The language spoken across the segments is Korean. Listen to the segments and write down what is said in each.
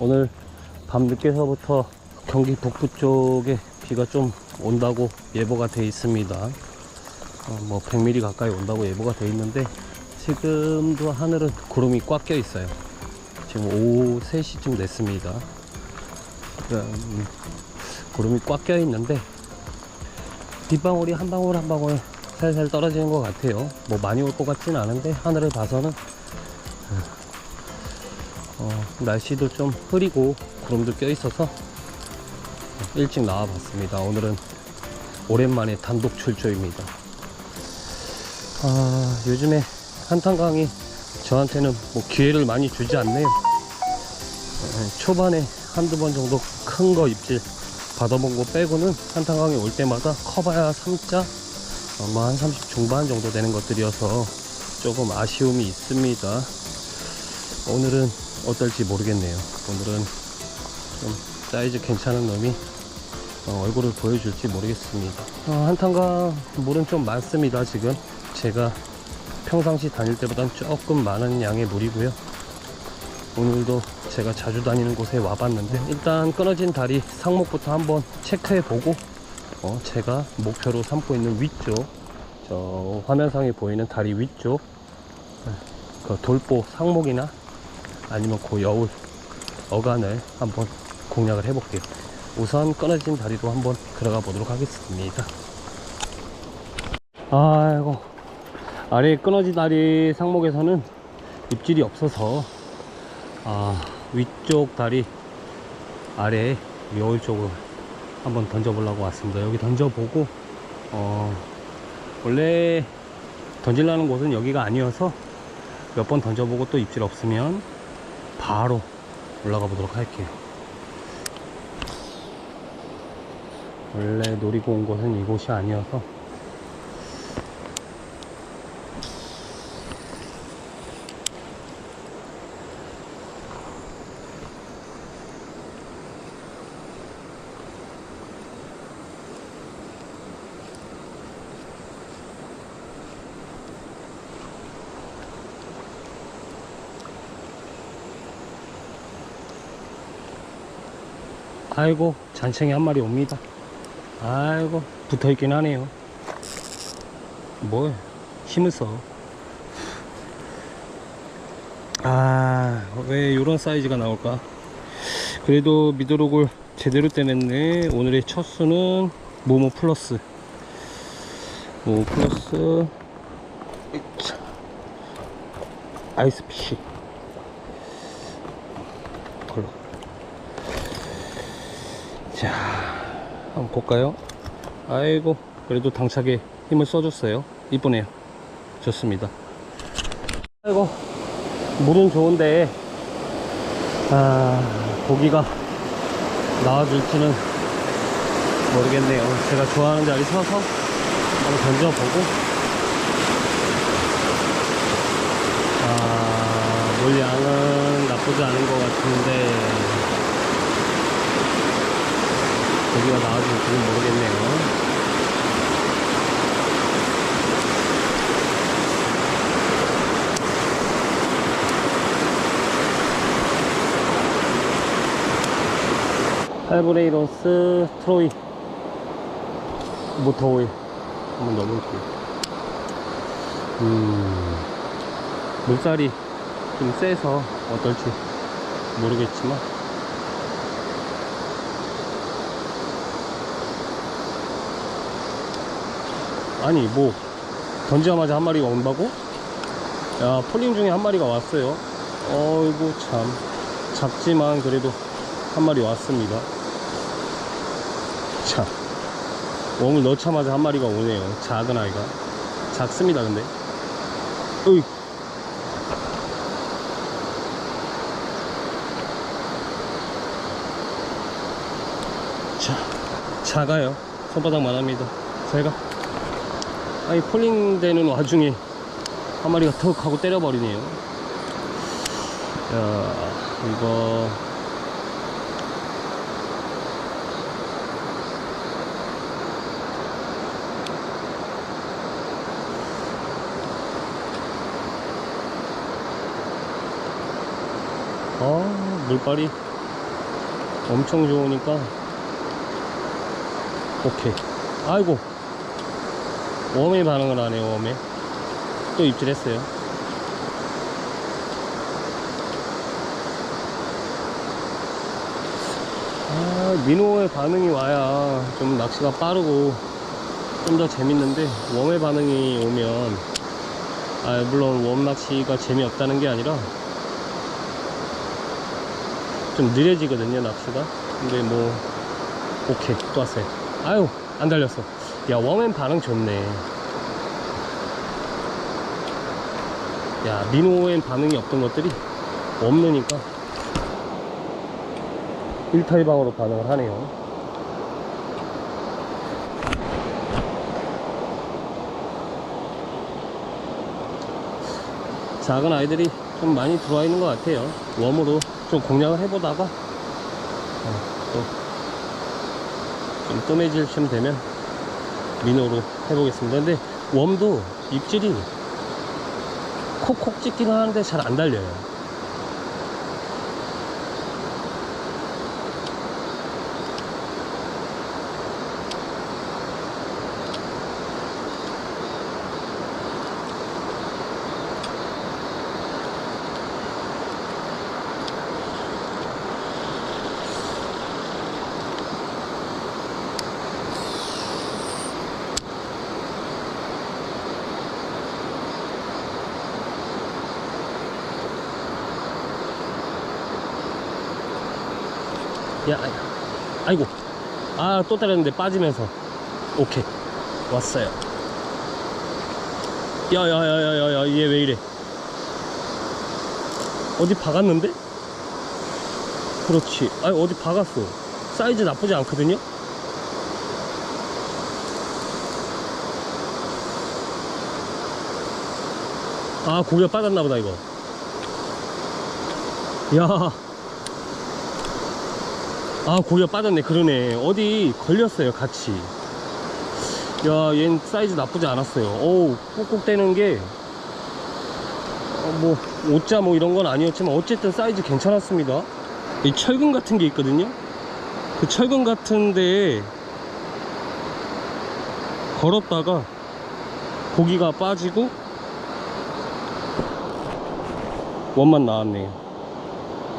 오늘 밤 늦게서부터 경기 북부 쪽에 비가 좀 온다고 예보가 돼 있습니다. 어, 뭐 100mm 가까이 온다고 예보가 돼 있는데 지금도 하늘은 구름이 꽉 껴 있어요. 지금 오후 3시쯤 됐습니다. 음, 구름이 꽉 껴 있는데 빗방울이 한 방울 한 방울 살살 떨어지는 것 같아요. 뭐 많이 올 것 같진 않은데 하늘을 봐서는 어, 날씨도 좀 흐리고 구름도 껴 있어서 일찍 나와 봤습니다. 오늘은 오랜만에 단독 출조입니다. 아, 요즘에 한탄강이 저한테는 뭐 기회를 많이 주지 않네요. 네, 초반에 한두 번 정도 큰 거 입질 받아본 거 빼고는 한탄강이 올 때마다 커봐야 3자, 어, 뭐한 30 중반 정도 되는 것들이어서 조금 아쉬움이 있습니다. 오늘은 어떨지 모르겠네요. 오늘은 좀 사이즈 괜찮은 놈이 어, 얼굴을 보여줄지 모르겠습니다. 어, 한탄강 물은 좀 많습니다. 지금 제가 평상시 다닐 때보단 조금 많은 양의 물이고요. 오늘도 제가 자주 다니는 곳에 와봤는데 일단 끊어진 다리 상목부터 한번 체크해 보고 어, 제가 목표로 삼고 있는 위쪽 저 화면상에 보이는 다리 위쪽 네, 그 돌보 상목이나 아니면 그 여울 어간을 한번 공략을 해볼게요. 우선 끊어진 다리로 한번 들어가 보도록 하겠습니다. 아이고 아래 끊어진 다리 상목에서는 입질이 없어서 아 위쪽 다리 아래 여울 쪽을 한번 던져보려고 왔습니다. 여기 던져보고 어 원래 던질라는 곳은 여기가 아니어서 몇 번 던져보고 또 입질 없으면 바로 올라가 보도록 할게요. 원래 노리고 온 곳은 이곳이 아니어서 아이고 잔챙이 한 마리 옵니다. 아이고 붙어있긴 하네요. 뭐 힘을 써아왜 이런 사이즈가 나올까? 그래도 미드록을 제대로 떼냈네. 오늘의 첫 수는 모모 플러스. 모모 플러스. 아이스피쉬 걸로 자, 한번 볼까요? 아이고, 그래도 당차게 힘을 써줬어요. 이쁘네요. 좋습니다. 아이고, 물은 좋은데, 아, 고기가 나와줄지는 모르겠네요. 제가 좋아하는 자리 서서 한번 던져보고, 아, 물량은 나쁘지 않은 것 같은데, 고기가 나와줄지는 모르겠네요. 팔브레이로스 트로이 모터 오일 한번 넣어볼게요. 음, 물살이 좀 세서 어떨지 모르겠지만 아니 뭐 던지자마자 한 마리가 온다고? 야 폴링 중에 한 마리가 왔어요. 어이구 참. 작지만 그래도 한 마리 왔습니다. 자 웜을 넣자마자 한 마리가 오네요. 작은 아이가. 작습니다 근데. 으이. 자 작아요. 손바닥만 합니다. 제가 아니 폴링 되는 와중에 한 마리가 턱 하고 때려버리네요. 야 이거. 아 물빨이 엄청 좋으니까 오케이. 아이고 웜에 반응을 하네 웜에 또 입질했어요. 아 민호의 반응이 와야 좀 낚시가 빠르고 좀 더 재밌는데 웜의 반응이 오면 아 물론 웜 낚시가 재미없다는 게 아니라 좀 느려지거든요 낚시가. 근데 뭐 오케이 또 왔어요. 아유 안 달렸어 야 웜엔 반응 좋네. 야 민호엔 반응이 없던 것들이 없느니까 1타이방으로 반응을 하네요. 작은 아이들이 좀 많이 들어와 있는 것 같아요. 웜으로 좀 공략을 해보다가 어, 또 좀 뜸해질 쯤 되면 민호로 해보겠습니다. 근데 웜도 입질이 콕콕 찍기는 하는데 잘 안 달려요 야, 아이- 아이고. 아, 또 때렸는데 빠지면서. 오케이. 왔어요. 야, 야, 야, 야, 야, 야, 얘 왜 이래? 어디 박았는데? 그렇지. 아, 어디 박았어. 사이즈 나쁘지 않거든요? 아, 고기가 빠졌나보다, 이거. 야. 아 고기가 빠졌네. 그러네. 어디 걸렸어요 같이. 야얜 사이즈 나쁘지 않았어요. 어우 꾹꾹 대는 게 어, 뭐, 오자 뭐 이런 건 아니었지만 어쨌든 사이즈 괜찮았습니다. 이 철근 같은 게 있거든요? 그 철근 같은 데에 걸었다가 고기가 빠지고 원만 나왔네요.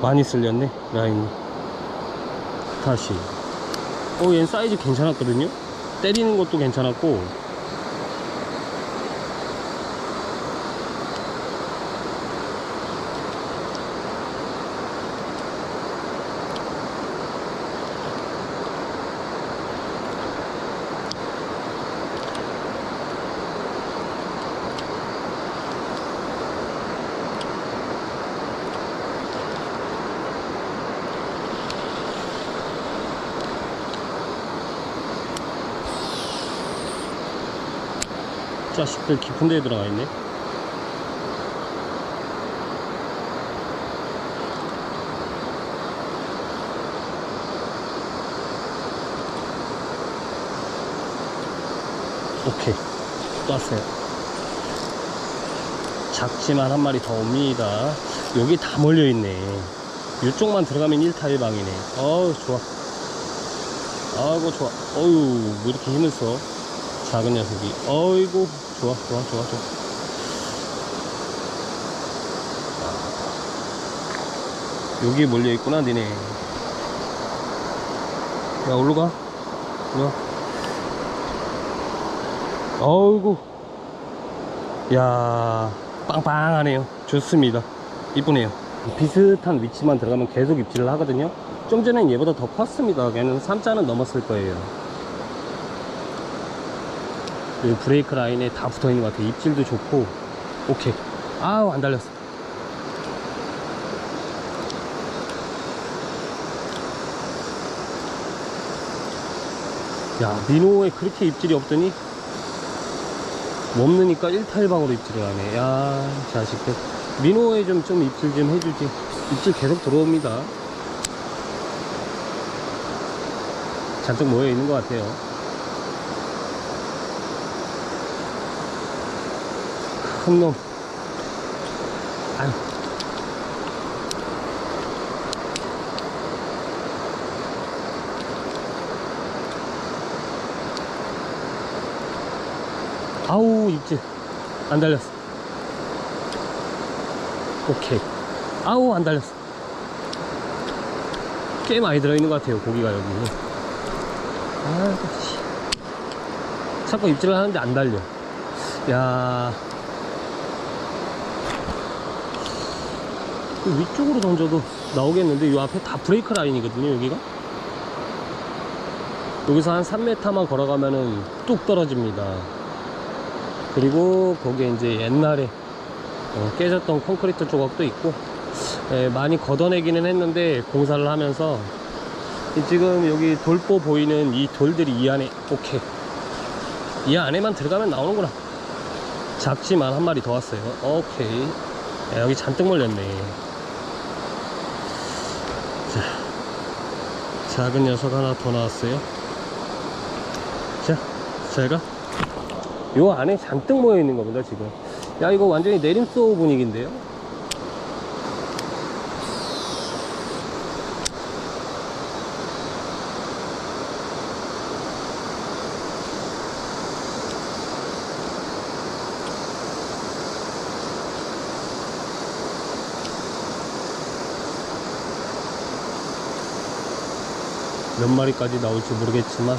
많이 쓸렸네 라인이 다시. 어, 얘는 사이즈 괜찮았거든요? 때리는 것도 괜찮았고 자식들 깊은 데에 들어가 있네. 오케이. 또 왔어요. 작지만 한 마리 더 옵니다. 여기 다 몰려있네. 이쪽만 들어가면 1타 1방이네. 어우 좋아. 아이고 좋아. 어휴 왜 이렇게 힘을 써? 작은 녀석이. 어이구 좋아 좋아 좋아 좋아. 여기 몰려있구나 니네. 야 올라가. 올라가. 어이구. 야 빵빵하네요. 좋습니다. 이쁘네요. 비슷한 위치만 들어가면 계속 입질을 하거든요. 좀 전엔 얘보다 더 컸습니다. 걔는 3자는 넘었을 거예요 이 브레이크 라인에 다 붙어 있는 것 같아 입질도 좋고. 오케이. 아우 안 달렸어. 야 민호에 그렇게 입질이 없더니 없느니까 1타일방으로 입질을 하네. 야 자식들. 민호에 좀, 좀 입질 좀 해주지. 입질 계속 들어옵니다. 잔뜩 모여 있는 것 같아요 큰 놈. 아유. 아우, 입질. 안 달렸어. 오케이. 아우, 안 달렸어. 꽤 많이 들어있는 것 같아요, 고기가 여기. 아, 자꾸 입질을 하는데 안 달려. 야 위쪽으로 던져도 나오겠는데 이 앞에 다 브레이크 라인이거든요 여기가. 여기서 한 3m만 걸어가면은 뚝 떨어집니다. 그리고 거기에 이제 옛날에 어, 깨졌던 콘크리트 조각도 있고 예, 많이 걷어내기는 했는데 공사를 하면서 이 지금 여기 돌보 보이는 이 돌들이 이 안에 오케이. 이 안에만 들어가면 나오는구나. 작지만 한 마리 더 왔어요. 오케이. 야, 여기 잔뜩 몰렸네 작은 녀석 하나 더 나왔어요. 자 제가? 요 안에 잔뜩 모여 있는 겁니다 지금. 야 이거 완전히 내림소 분위기인데요 몇 마리까지 나올지 모르겠지만.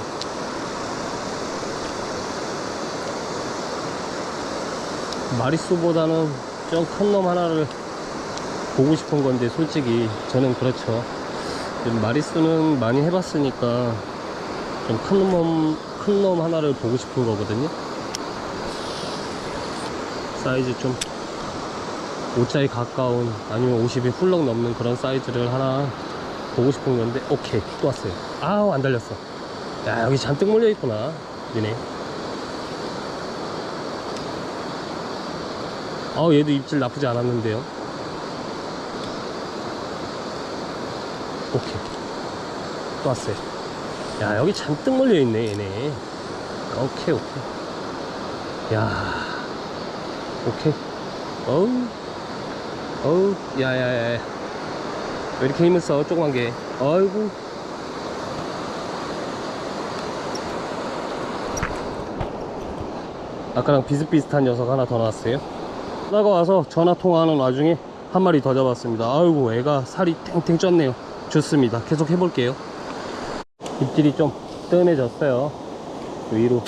마리수보다는 좀 큰 놈 하나를 보고 싶은 건데 솔직히 저는 그렇죠. 마리수는 많이 해봤으니까 좀 큰 놈 큰 놈 하나를 보고 싶은 거거든요. 사이즈 좀 5자에 가까운 아니면 50이 훌렁 넘는 그런 사이즈를 하나 보고 싶은 건데 오케이 또 왔어요. 아우 안 달렸어. 야 여기 잔뜩 몰려 있구나 니네. 어 얘도 입질 나쁘지 않았는데요. 오케이. 또 왔어요. 야 여기 잔뜩 몰려 있네 얘네. 오케이 오케이. 야 오케이. 어우 어우 야야야 왜 이렇게 힘을 써? 조그만 게. 아이고. 아까랑 비슷비슷한 녀석 하나 더 나왔어요. 나가 와서 전화 통화하는 와중에 한 마리 더 잡았습니다. 아이고 애가 살이 탱탱 쪘네요. 좋습니다. 계속 해볼게요. 입질이 좀 뜸해졌어요. 위로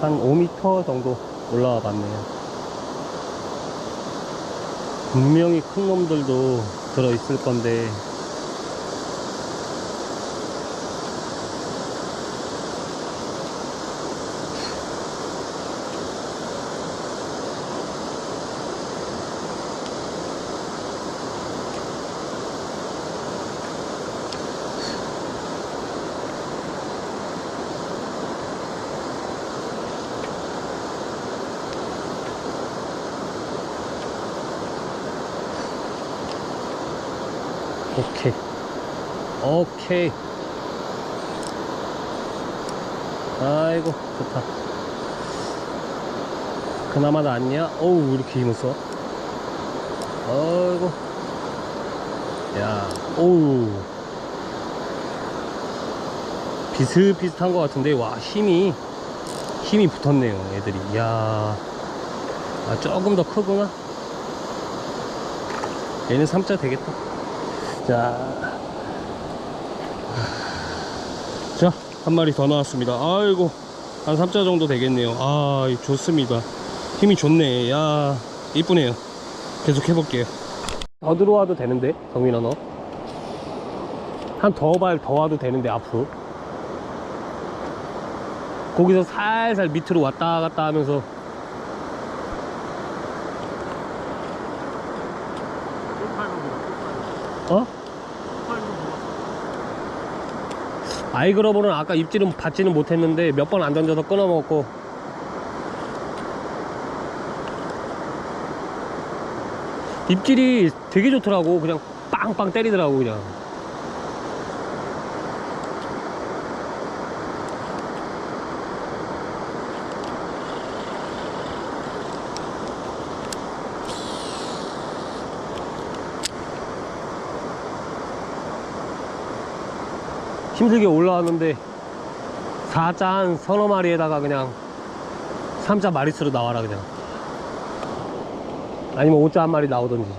한 5m 정도 올라와 봤네요. 분명히 큰 놈들도 들어 있을 건데 오케이. 오케이. 아이고 좋다. 그나마 낫냐 어우 왜 이렇게 힘을 써? 아이고. 야 오우. 비슷비슷한 것 같은데 와 힘이 힘이 붙었네요 애들이. 이야. 아 조금 더 크구나. 얘는 3자 되겠다 자, 자, 한 마리 더 나왔습니다. 아이고, 한 3자 정도 되겠네요. 아, 좋습니다. 힘이 좋네. 야, 이쁘네요. 계속 해볼게요. 더 들어와도 되는데, 성민아 너? 한 더 발 더 와도 되는데, 앞으로. 거기서 살살 밑으로 왔다 갔다 하면서 어? 아이그러브는 아까 입질은 받지는 못했는데 몇 번 안 던져서 끊어먹고. 입질이 되게 좋더라고. 그냥 빵빵 때리더라고 그냥 힘들게 올라왔는데 4자 한 서너 마리에다가 그냥 3자 마리수로 나와라 그냥. 아니면 5자 한 마리 나오던지.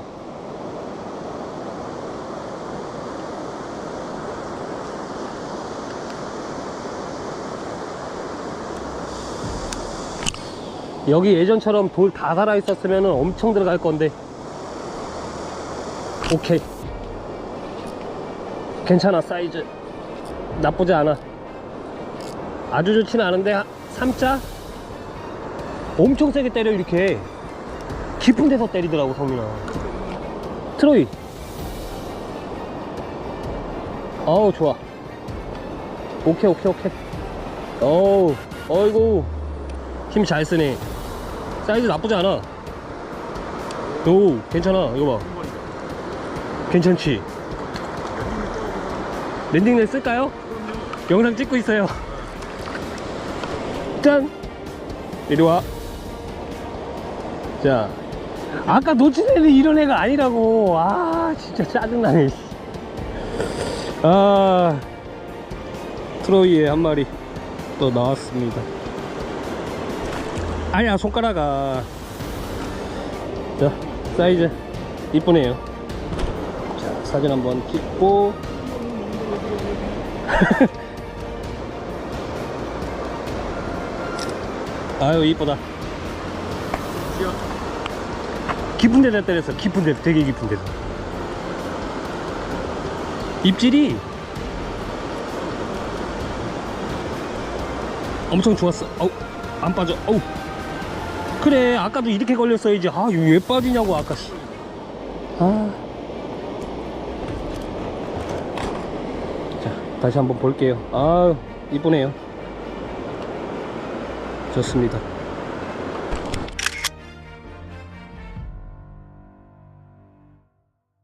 여기 예전처럼 돌 다 살아 있었으면 엄청 들어갈 건데. 오케이. 괜찮아 사이즈 나쁘지 않아. 아주 좋지는 않은데 3자? 엄청 세게 때려 이렇게. 깊은 데서 때리더라고 성민아. 트로이. 어우 좋아. 오케이 오케이 오케이. 어우 어이구. 힘 잘 쓰네. 사이즈 나쁘지 않아. 오 괜찮아. 이거 봐. 괜찮지? 랜딩넷 쓸까요? 영상 찍고 있어요 짠 이리 와 자, 아까 놓친 애는 이런 애가 아니라고. 아, 진짜 짜증나네. 씨. 아, 트로이의 한 마리 또 나왔습니다. 아니야, 손가락아. 자, 사이즈 이쁘네요. 자, 사진 한번 찍고. 아유, 이쁘다. 깊은 데다 때렸어. 깊은 데 되게 깊은 데서. 입질이 엄청 좋았어. 어우 안 빠져. 어우. 그래 아까도 이렇게 걸렸어야지 아 이거 왜 빠지냐고 아까. 씨. 아. 자 다시 한번 볼게요. 아 이쁘네요 좋습니다